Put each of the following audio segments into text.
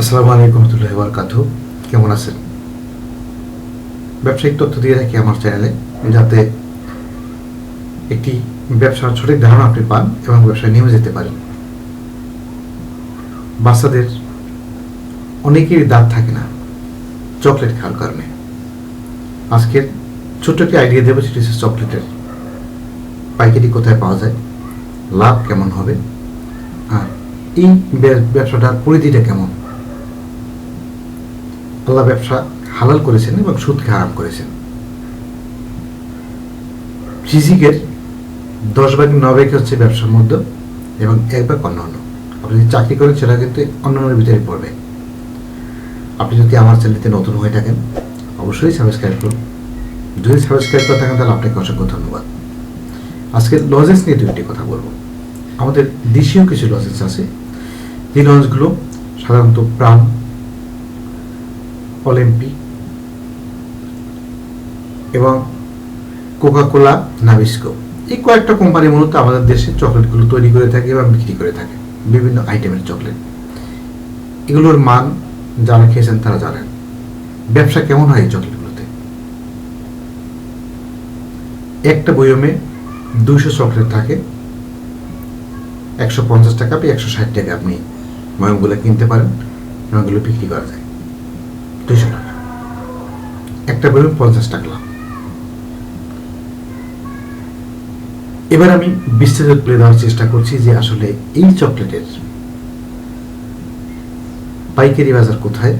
আসসালামু আলাইকুম রহমতুল্লাহ বরকাত কেমন আছেন? ব্যবসায়িক তথ্য দিয়ে থাকি আমার চ্যানেলে। যাতে একটি ব্যবসার সঠিক ধারণা আপনি পান এবং ব্যবসায় নেমে যেতে পারেন। বাচ্চাদের অনেকেরই দাঁত থাকে না, চকলেট খাওয়ার কারণে। আজকের ছোট্ট একটি আইডিয়া দেবো, সেটি হচ্ছে চকলেটের। পাইকারি কোথায় পাওয়া যায়? লাভ কেমন হবে? আর এই ব্যবসাটার পরিধিটা কেমন? আল্লাহ ব্যবসা হালাল করেছেন এবং সুদকে হারাম করেছেন। ফিজিকের দশ ভাগ ন ভাগ হচ্ছে ব্যবসার মধ্যে এবং এক ভাগ অন্যান্য। আপনি যদি চাকরি করেন, সেটা কিন্তু অন্যান্যের ভিতরে পড়বে। আপনি যদি আমার চ্যানেলতে নতুন হয়ে থাকেন, অবশ্যই সাবস্ক্রাইব করুন। যদি সাবস্ক্রাইব করে থাকেন, তাহলে আপনাকে অসংখ্য ধন্যবাদ। আজকে লজেন্স নিয়ে দুইটি কথা বলব। আমাদের দেশীয় কিছু লজেন্স আছে। যে লজেন্সগুলো সাধারণত প্রাণ অলিম্পিক এবং কোকাকোলা, নাবিস্কো। এই কয়েকটা কোম্পানি মূলত আমাদের দেশে চকলেটগুলো তৈরি করে থাকে এবং বিক্রি করে থাকে, বিভিন্ন আইটেমের চকলেট এগুলোর মান যারা খেয়েছেন তারা জানেন। ব্যবসা কেমন হয় এই চকলেটগুলোতে একটা বয়মে দুইশো চকলেট থাকে। একশো পঞ্চাশ টাকা বা একশো ষাট টাকা আপনি ময়মগুলো কিনতে পারেন এবং এগুলো বিক্রি করা যায়। দুইশো টাকা একটা বয়ম পঞ্চাশ টাকা। এবার আমি বিস্তারিত তুলে দেওয়ার চেষ্টা করছি যে আসলে এই চকলেটের পাইকারি বাজার কোথায়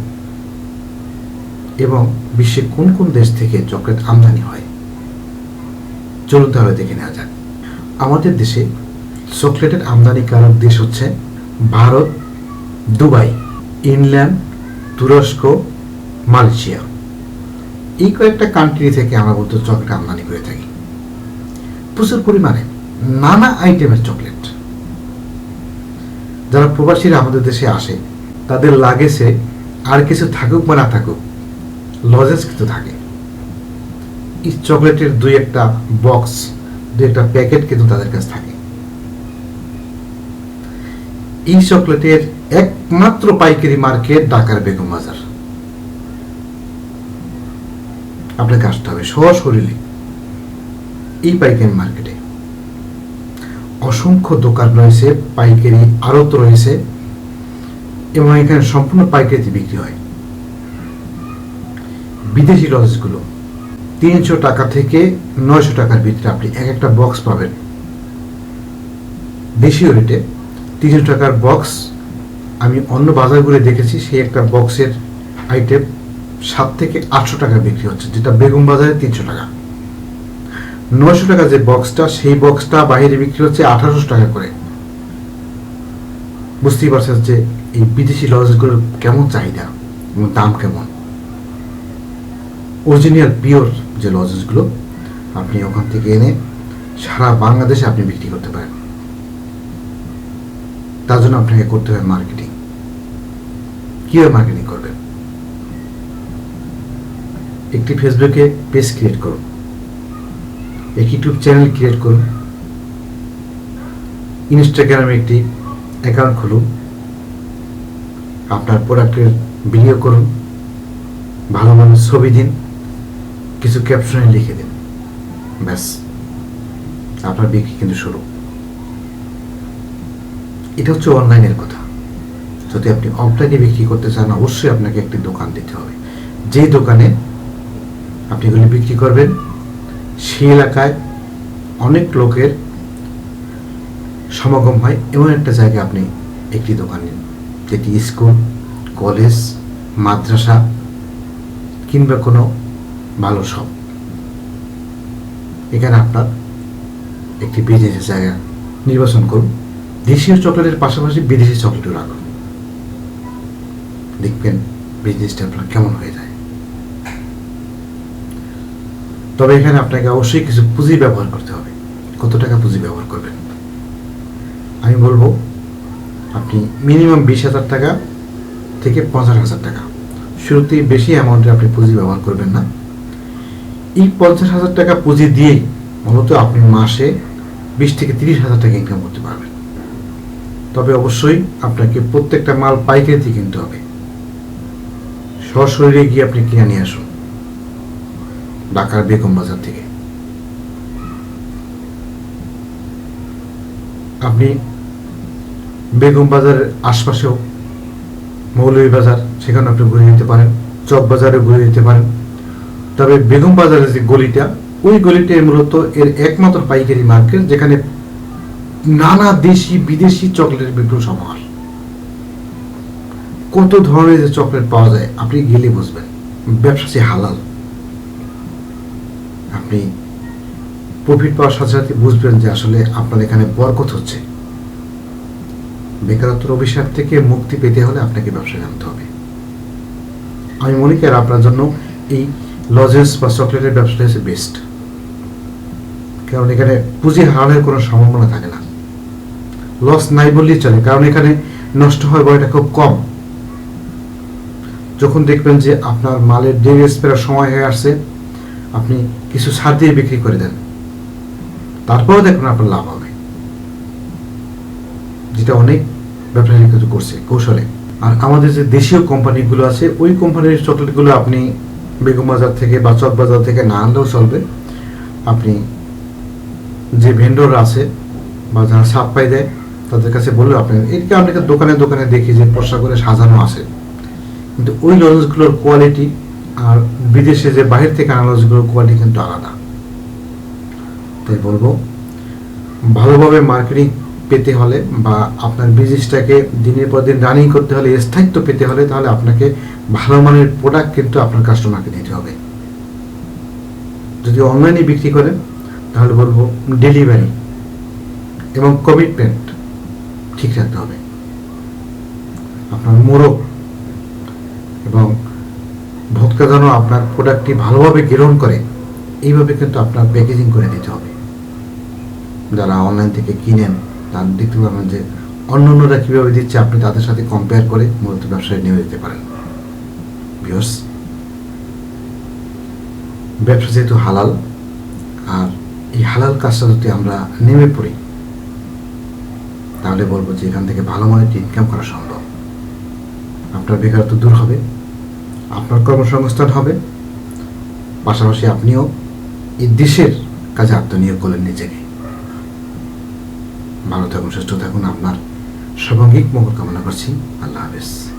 এবং বিশ্বের কোন কোন দেশ থেকে চকলেট আমদানি হয়? চলুন তাহলে দেখে নেওয়া যাক। আমাদের দেশে চকলেটের আমদানিকারক দেশ হচ্ছে ভারত, দুবাই, ইংল্যান্ড, তুরস্ক মালয়েশিয়া। এই কয়েকটা কান্ট্রি থেকে আমরা বলতে চকলেট আমদানি করে থাকি। প্রচুর পরিমাণে নানা আইটেমের চকলেট যারা প্রবাসীরা আমাদের দেশে আসে, তাদের লাগেছে আর কিছু থাকুক বা না থাকুক লজেন্স কিন্তু থাকে। এই চকলেটের দুই একটা বক্স দুই একটা প্যাকেট কিন্তু তাদের কাছে থাকে। এই চকলেটের একমাত্র পাইকারি মার্কেট ঢাকার বেগম বাজার। আপনাকে আসতে হবে সশরীরে। এই পাইকারি মার্কেটে। অসংখ্য দোকান রয়েছে, পাইকারি আড়ত রয়েছে, এবং এখানে সম্পূর্ণ পাইকারিতে বিক্রি হয়। বিদেশি লজগুলো, তিনশো টাকা থেকে নয়শো টাকার ভিতরে আপনি এক একটা বক্স পাবেন। দেশীয় রেটে তিনশো টাকার বক্স, আমি অন্য বাজারগুলো দেখেছি, সেই একটা বক্সের আইটেম সাত থেকে আটশো টাকা বিক্রি হচ্ছে, যেটা বেগম বাজারে তিনশো টাকা। নয়শো টাকা যে বক্সটা সেই বক্সটা বাইরে বিক্রি হচ্ছে আঠারোশো টাকা করে। বুঝতেই পারছেন যে এই বিদেশি লজগুলোর কেমন চাহিদা এবং দাম কেমন? অরিজিনাল পিওর যে লজেসগুলো, আপনি ওখান থেকে এনে সারা বাংলাদেশে আপনি বিক্রি করতে পারেন। তার জন্য আপনাকে করতে হবে মার্কেটিং কীভাবে মার্কেটিং করবেন? একটি ফেসবুকে পেজ ক্রিয়েট করুন। একটি ইউটিউব চ্যানেল ক্রিয়েট করুন। ইনস্টাগ্রামে একটি অ্যাকাউন্ট খুলুন। আপনার প্রোডাক্টের ভিডিও করুন। ভালো ভালো ছবি দিন। কিছু ক্যাপশনে লিখে দিন। ব্যাস। আপনার বিক্রি কিন্তু শুরু। এটা হচ্ছে অনলাইনের কথা। যদি আপনি অফলাইনে বিক্রি করতে চান, অবশ্যই আপনাকে একটি দোকান দিতে হবে। যেই দোকানে আপনি এগুলি বিক্রি করবেন। সেই এলাকায় অনেক লোকের সমাগম হয় এমন একটা জায়গায় আপনি একটি দোকান নিন, যেটি স্কুল, কলেজ, মাদ্রাসা কিংবা কোনো ভালো শপ। এখানে আপনার একটি বিদেশি জায়গা নির্বাচন করুন। দেশীয় চকলেটের পাশাপাশি বিদেশি চকলেটও রাখুন। দেখবেন বিজনেসটা আপনার কেমন হয়ে যায়। তবে এখানে আপনাকে অবশ্যই কিছু পুঁজি ব্যবহার করতে হবে। কত টাকা পুঁজি ব্যবহার করবেন? আমি বলব, আপনি মিনিমাম বিশ হাজার টাকা থেকে পঞ্চাশ হাজার টাকা। শুরুতেই বেশি অ্যামাউন্টে আপনি পুঁজি ব্যবহার করবেন না। এই পঞ্চাশ হাজার টাকা পুঁজি দিয়েই মূলত আপনি মাসে বিশ থেকে তিরিশ হাজার টাকা ইনকাম করতে পারবেন। তবে অবশ্যই আপনাকে প্রত্যেকটা মাল পাইকারিতে কিনতে হবে। সশরীরে গিয়ে আপনি কিনে নিয়ে আসুন। ঢাকার বেগম বাজার থেকে। আপনি বেগম বাজারের আশপাশেও মৌলভী বাজার সেখানে আপনি ঘুরে যেতে পারেন, চক বাজারে ঘুরে যেতে পারেন। তবে বেগম বাজারের যে গলিটা, ওই গলিটাই মূলত এর একমাত্র পাইকারি মার্কেট, যেখানে নানা দেশি, বিদেশি চকলেটের বিপুল সমাহার। কত ধরনের যে চকলেট পাওয়া যায়, আপনি গেলে বুঝবেন। ব্যবসা সে হালাল। আপনি প্রফিট পাওয়ার সাথে সাথে বুঝবেন যে আসলে আপনার এখানে বরকত হচ্ছে। বেকারত্বের অভিশাপ থেকে মুক্তি পেতে হলে আপনাকে ব্যবসা জানতে হবে। আমি মনে করি আপনার জন্য এই লজেন্স বা চকলেটের ব্যবসাটা হচ্ছে বেস্ট কারণ এখানে পুঁজি হারানোর কোনো সম্ভাবনা থাকে না। লস নাই বললেই চলে, কারণ এখানে নষ্ট হয় বয়টা খুব কম। যখন দেখবেন যে আপনার মালের ডেলি স্পেরার সময় হয়ে আসছে আপনি কিছু সার দিয়ে বিক্রি করে দেন। তারপরেও দেখুন আপনার লাভ হবে। যেটা অনেক ব্যবসায়ী কিন্তু করছে, কৌশলে। আর আমাদের যে দেশীয় কোম্পানিগুলো আছে, ওই কোম্পানির চকলেটগুলো আপনি বেগম বাজার থেকে বা চক বাজার থেকে না আনলেও চলবে। আপনি যে ভেন্ডর আছে বা যারা সাপ্লাই দেয়, তাদের কাছে বললে আপনি, এদিকে আপনাকে দোকানে দোকানে দেখি যে পশা করে সাজানো আছে। কিন্তু ওই লজেন্সগুলোর কোয়ালিটি আর বিদেশে যে বাহির থেকে আনা কোয়ালিটি কিন্তু আলাদা। তাই বলব, ভালোভাবে মার্কেটিং পেতে হলে বা আপনার বিজনেসটাকে দিনের পর দিন রানিং করতে হলে, স্থায়িত্ব পেতে হলে তাহলে আপনাকে ভালো মানের প্রোডাক্ট কিন্তু আপনার কাস্টমারকে দিতে হবে। যদি অনলাইনে বিক্রি করেন, তাহলে বলব ডেলিভারি এবং কমিটমেন্ট ঠিক রাখতে হবে। আপনার মোড়ক এবং ভোক্তা যেন আপনার প্রোডাক্টটি ভালোভাবে গ্রহণ করে, এইভাবে কিন্তু আপনার প্যাকেজিং করে দিতে হবে। যারা অনলাইন থেকে কিনেন তার দেখতে পাবেন যে অন্য অন্যরা কীভাবে দিচ্ছে, আপনি তাদের সাথে কম্পেয়ার করে মূলত ব্যবসায় নেমে যেতে পারেন। ভিউয়ার্স ব্যবসা যেহেতু হালাল, আর এই হালাল কাজটা যদি আমরা নেমে পড়ি, তাহলে বলব যে এখান থেকে ভালো মানের ইনকাম করা সম্ভব। আপনার বেকারত্ব দূর হবে। আপনার কর্মসংস্থান হবে, পাশাপাশি আপনিও এই দেশের কাজে আত্মনিয়োগ করলেন নিজেকে। ভালো থাকুন, সুস্থ থাকুন, আপনার সর্বাঙ্গিক মঙ্গল কামনা করছি। আল্লাহ হাফেজ।